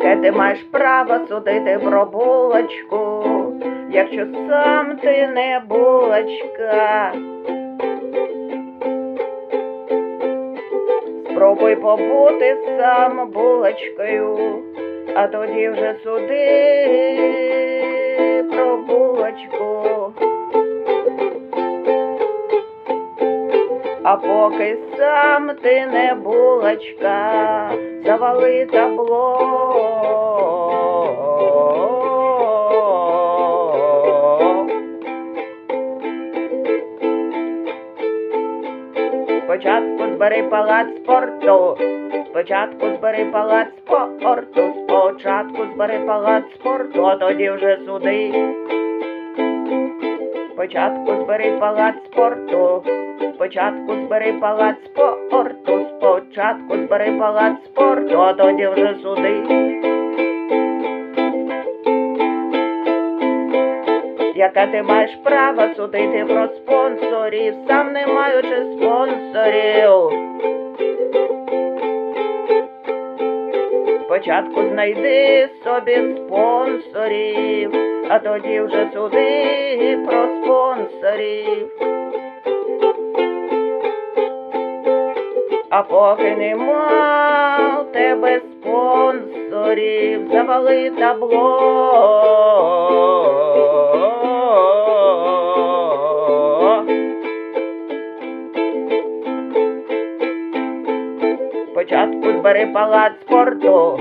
Яке ти маєш право судити про булочку, якщо сам ти не булочка? Спробуй побути сам булочкою, а тоді вже суди про булочку. А поки сам ти не булочка, завали табло. Спочатку збери палац спорту, спочатку збери палац спорту, спочатку збери палац спорту, а тоді вже суди. Спочатку збери палац спорту, спочатку збери палац спорту, спочатку збери палац спорту, а тоді вже суди. Яке ти маєш право судити про спонсорів, сам не маючи спонсорів. Спочатку знайди собі спонсорів, а тоді вже суди про спонсорів. А поки нема в тебе спонсорів, завали табло. Спочатку збери палац спорту,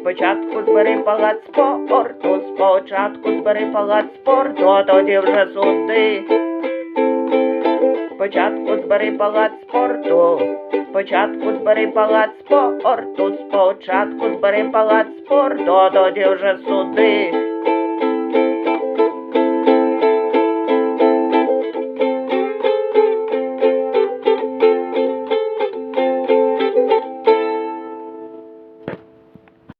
спочатку збери палац спорту, спочатку збери палац спорту, а тоді вже суди. Спочатку збери палац спорту, спочатку збери палац спорту, спочатку збери палац спорту, а тоді вже суди.